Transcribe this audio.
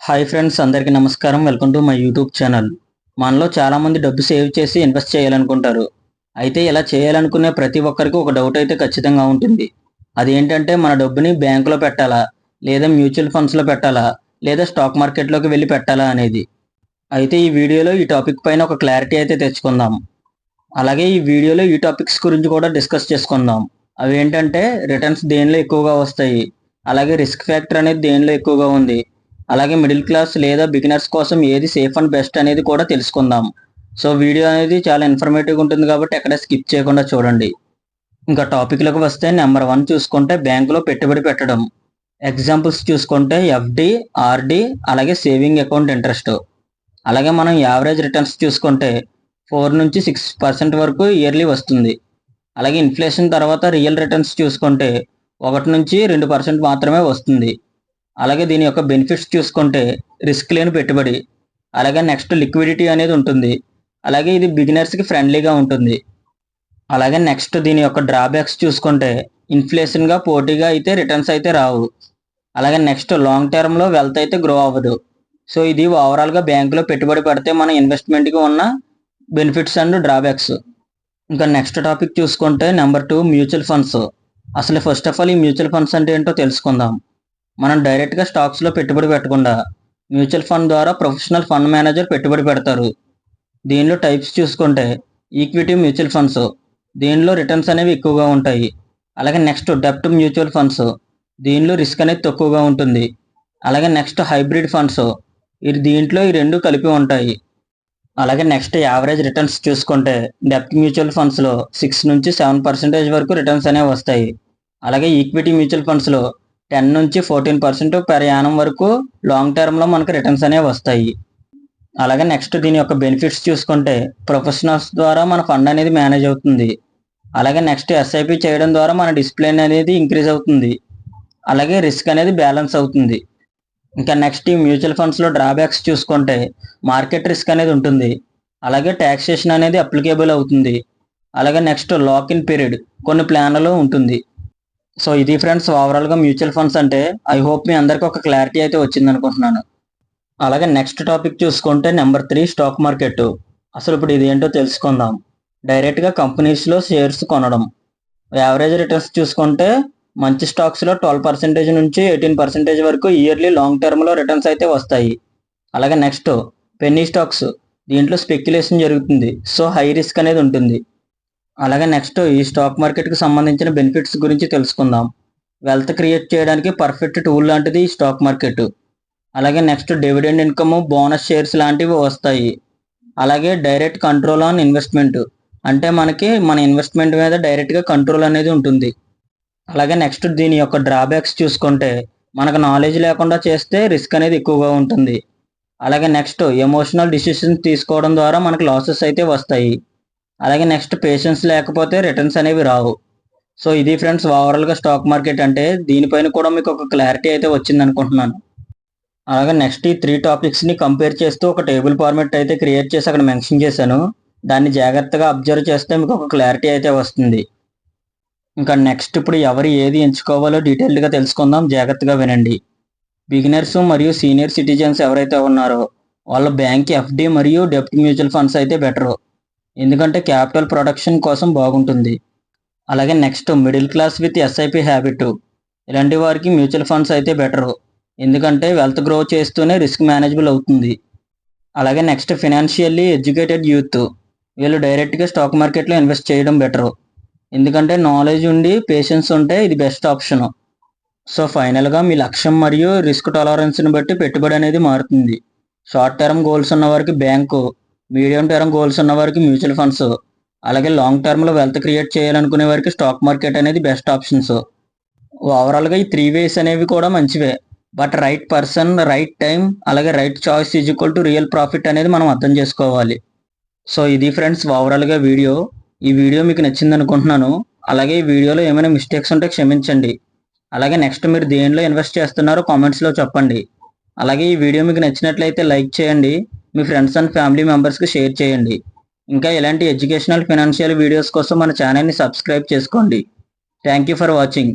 Hi friends అందరికీ నమస్కారం. Welcome to my YouTube channel. మనలో చాలామంది డబ్బు సేవ్ చేసి ఇన్వెస్ట్ చేయాలనుకుంటారు. అయితే ఇలా చేయాలనుకునే ప్రతి ఒక్కరికి ఒక డౌట్ అయితే ఖచ్చితంగా ఉంటుంది. అదేంటంటే మన డబ్బుని బ్యాంకులో పెట్టాలా? లేదా మ్యూచువల్ ఫండ్స్లో పెట్టాలా? లేదా స్టాక్ మార్కెట్లోకి వెళ్ళి పెట్టాలా అనేది. అయితే ఈ వీడియోలో ఈ టాపిక్ పైన ఒక క్లారిటీ అయితే తెచ్చుకుందాం. అలాగే ఈ వీడియోలో ఈ టాపిక్స్ గురించి కూడా డిస్కస్ చేసుకుందాం. అవి ఏంటంటే రిటర్న్స్ దేనిలో ఎక్కువగా వస్తాయి? అలాగే రిస్క్ ఫ్యాక్టర్ అనేది దేనిలో ఎక్కువగా ఉంది? అలాగే మిడిల్ క్లాస్ లేదా బిగినర్స్ కోసం ఏది సేఫ్ అండ్ బెస్ట్ అనేది కూడా తెలుసుకుందాం. సో వీడియో అనేది చాలా ఇన్ఫర్మేటివ్ ఉంటుంది కాబట్టి ఎక్కడ స్కిప్ చేయకుండా చూడండి. ఇంకా టాపిక్లకు వస్తే నెంబర్ వన్ చూసుకుంటే బ్యాంకులో పెట్టుబడి పెట్టడం. ఎగ్జాంపుల్స్ చూసుకుంటే ఎఫ్డి ఆర్డి అలాగే సేవింగ్ అకౌంట్ ఇంట్రెస్ట్ అలాగే మనం యావరేజ్ రిటర్న్స్ చూసుకుంటే ఫోర్ నుంచి సిక్స్ పర్సెంట్ వరకు ఇయర్లీ వస్తుంది. అలాగే ఇన్ఫ్లేషన్ తర్వాత రియల్ రిటర్న్స్ చూసుకుంటే ఒకటి నుంచి రెండు పర్సెంట్ మాత్రమే వస్తుంది. అలాగే దీని యొక్క బెనిఫిట్స్ చూసుకుంటే రిస్క్ లేని పెట్టుబడి అలాగే నెక్స్ట్ లిక్విడిటీ అనేది ఉంటుంది. అలాగే ఇది బిగినర్స్కి ఫ్రెండ్లీగా ఉంటుంది. అలాగే నెక్స్ట్ దీని యొక్క డ్రాబ్యాక్స్ చూసుకుంటే ఇన్ఫ్లేషన్గా పోటీగా అయితే రిటర్న్స్ అయితే రావు. అలాగే నెక్స్ట్ లాంగ్ టర్మ్లో వెల్త్ అయితే గ్రో అవ్వదు. సో ఇది ఓవరాల్గా బ్యాంకులో పెట్టుబడి పెడితే మన ఇన్వెస్ట్మెంట్కి ఉన్న బెనిఫిట్స్ అండ్ డ్రాబ్యాక్స్ ఇంకా నెక్స్ట్ టాపిక్ చూసుకుంటే నెంబర్ టూ మ్యూచువల్ ఫండ్స్ అసలు ఫస్ట్ ఆఫ్ ఆల్ ఈ మ్యూచువల్ ఫండ్స్ అంటే ఏంటో తెలుసుకుందాం. మనం డైరెక్ట్గా స్టాక్స్లో పెట్టుబడి పెట్టకుండా మ్యూచువల్ ఫండ్ ద్వారా ప్రొఫెషనల్ ఫండ్ మేనేజర్ పెట్టుబడి పెడతారు. దీనిలో టైప్స్ చూసుకుంటే ఈక్విటీ మ్యూచువల్ ఫండ్స్ దీనిలో రిటర్న్స్ అనేవి ఎక్కువగా ఉంటాయి. అలాగే నెక్స్ట్ డెప్ట్ మ్యూచువల్ ఫండ్స్ దీనిలో రిస్క్ అనేది తక్కువగా ఉంటుంది. అలాగే నెక్స్ట్ హైబ్రిడ్ ఫండ్స్ ఇది దీంట్లో ఈ రెండు కలిపి ఉంటాయి. అలాగే నెక్స్ట్ యావరేజ్ రిటర్న్స్ చూసుకుంటే డెప్త్ మ్యూచువల్ ఫండ్స్లో సిక్స్ నుంచి సెవెన్ పర్సెంటేజ్ వరకు రిటర్న్స్ అనేవి వస్తాయి. అలాగే ఈక్విటీ మ్యూచువల్ ఫండ్స్లో టెన్ నుంచి ఫోర్టీన్ పర్సెంట్ పెర్ యానం వరకు లాంగ్ టర్మ్లో మనకు రిటర్న్స్ అనేవి వస్తాయి. అలాగే నెక్స్ట్ దీని యొక్క బెనిఫిట్స్ చూసుకుంటే ప్రొఫెషనల్స్ ద్వారా మన ఫండ్ అనేది మేనేజ్ అవుతుంది. అలాగే నెక్స్ట్ ఎస్ఐపి చేయడం ద్వారా మన డిసిప్లిన్ అనేది ఇంక్రీజ్ అవుతుంది. అలాగే రిస్క్ అనేది బ్యాలెన్స్ అవుతుంది. ఇంకా నెక్స్ట్ ఈ మ్యూచువల్ ఫండ్స్లో డ్రాబ్యాక్స్ చూసుకుంటే మార్కెట్ రిస్క్ అనేది ఉంటుంది. అలాగే ట్యాక్సేషన్ అనేది అప్లికేబుల్ అవుతుంది. అలాగే నెక్స్ట్ లాక్ ఇన్ పీరియడ్ కొన్ని ప్లాన్లలో ఉంటుంది. సో ఇది ఫ్రెండ్స్ ఓవరాల్గా మ్యూచువల్ ఫండ్స్ అంటే ఐ హోప్ మీ అందరికీ ఒక క్లారిటీ అయితే వచ్చింది అనుకుంటున్నాను. అలాగే నెక్స్ట్ టాపిక్ చూసుకుంటే నెంబర్ త్రీ స్టాక్ మార్కెట్ అసలు ఇప్పుడు ఇది ఏంటో తెలుసుకుందాం. డైరెక్ట్గా కంపెనీస్లో షేర్స్ కొనడం. యావరేజ్ రిటర్న్స్ చూసుకుంటే మంచి స్టాక్స్లో ట్వెల్వ్ పర్సెంటేజ్ నుంచి ఎయిటీన్ పర్సెంటేజ్ వరకు ఇయర్లీ లాంగ్ టర్మ్లో రిటర్న్స్ అయితే వస్తాయి. అలాగే నెక్స్ట్ పెన్నీ స్టాక్స్ దీంట్లో స్పెక్యులేషన్ జరుగుతుంది. సో హై రిస్క్ అనేది ఉంటుంది. అలాగే నెక్స్ట్ ఈ స్టాక్ మార్కెట్కి సంబంధించిన బెనిఫిట్స్ గురించి తెలుసుకుందాం. వెల్త్ క్రియేట్ చేయడానికి పర్ఫెక్ట్ టూల్ లాంటిది ఈ స్టాక్ మార్కెట్ అలాగే next dividend income bonus shares లాంటివి వస్తాయి. అలాగే డైరెక్ట్ కంట్రోల్ ఆన్ ఇన్వెస్ట్మెంట్ అంటే మనకి మన ఇన్వెస్ట్మెంట్ మీద డైరెక్ట్గా కంట్రోల్ అనేది ఉంటుంది. అలాగే నెక్స్ట్ దీని యొక్క డ్రాబ్యాక్స్ చూసుకుంటే మనకు నాలెడ్జ్ లేకుండా చేస్తే రిస్క్ అనేది ఎక్కువగా ఉంటుంది. అలాగే నెక్స్ట్ ఎమోషనల్ డిసిషన్స్ తీసుకోవడం ద్వారా మనకు లాసెస్ అయితే వస్తాయి. అలాగే నెక్స్ట్ పేషెన్స్ లేకపోతే రిటర్న్స్ అనేవి రావు. సో ఇది ఫ్రెండ్స్ ఓవరాల్గా స్టాక్ మార్కెట్ అంటే దీనిపైన కూడా మీకు ఒక క్లారిటీ అయితే వచ్చింది అనుకుంటున్నాను. అలాగే నెక్స్ట్ ఈ త్రీ టాపిక్స్ని కంపేర్ చేస్తూ ఒక టేబుల్ ఫార్మెట్ అయితే క్రియేట్ చేసి అక్కడ మెన్షన్ చేశాను. దాన్ని జాగ్రత్తగా అబ్జర్వ్ చేస్తే మీకు ఒక క్లారిటీ అయితే వస్తుంది. ఇంకా నెక్స్ట్ ఇప్పుడు ఎవరు ఏది ఎంచుకోవాలో డీటెయిల్డ్గా తెలుసుకుందాం. జాగ్రత్తగా వినండి. బిగినర్స్ మరియు సీనియర్ సిటిజన్స్ ఎవరైతే ఉన్నారో వాళ్ళ బ్యాంక్ ఎఫ్డి మరియు డెప్ట్ మ్యూచువల్ ఫండ్స్ అయితే బెటరు ఎందుకంటే క్యాపిటల్ ప్రొడక్షన్ కోసం బాగుంటుంది. అలాగే next middle class with SIP habit ఇలాంటి వారికి మ్యూచువల్ ఫండ్స్ అయితే బెటరు ఎందుకంటే వెల్త్ గ్రో చేస్తూనే రిస్క్ మేనేజబుల్ అవుతుంది. అలాగే నెక్స్ట్ ఫినాన్షియల్లీ ఎడ్యుకేటెడ్ యూత్ వీళ్ళు డైరెక్ట్గా స్టాక్ మార్కెట్లో ఇన్వెస్ట్ చేయడం బెటరు ఎందుకంటే నాలెడ్జ్ ఉండి పేషెన్స్ ఉంటే ఇది బెస్ట్ ఆప్షన్ సో ఫైనల్గా మీ లక్ష్యం మరియు రిస్క్ టాలరెన్స్ని బట్టి పెట్టుబడి అనేది మారుతుంది. షార్ట్ టర్మ్ గోల్స్ ఉన్న వారికి బ్యాంకు మీడియం టర్మ్ గోల్స్ ఉన్న వారికి మ్యూచువల్ ఫండ్స్ అలాగే లాంగ్ టర్మ్లో వెల్త్ క్రియేట్ చేయాలనుకునే వారికి స్టాక్ మార్కెట్ అనేది బెస్ట్ ఆప్షన్స్. ఓవరాల్గా ఈ త్రీ వేస్ అనేవి కూడా మంచివే. But right person right time అలాగే right choice is equal to real profit అనేది మనం అర్థం చేసుకోవాలి. సో ఇది ఫ్రెండ్స్ ఓవరాల్గా వీడియో. ఈ వీడియో మీకు నచ్చింది అనుకుంటున్నాను. అలాగే ఈ వీడియోలో ఏమైనా మిస్టేక్స్ ఉంటే క్షమించండి. అలాగే నెక్స్ట్ మీరు దేనిలో ఇన్వెస్ట్ చేస్తున్నారో కామెంట్స్లో చెప్పండి. అలాగే ఈ వీడియో మీకు నచ్చినట్లయితే లైక్ చేయండి. మీ ఫ్రెండ్స్ అండ్ ఫ్యామిలీ మెంబర్స్కి షేర్ చేయండి. ఇంకా ఇలాంటి ఎడ్యుకేషనల్ ఫినాన్షియల్ వీడియోస్ కోసం మన ఛానల్ని సబ్స్క్రైబ్ చేసుకోండి. Thank you for watching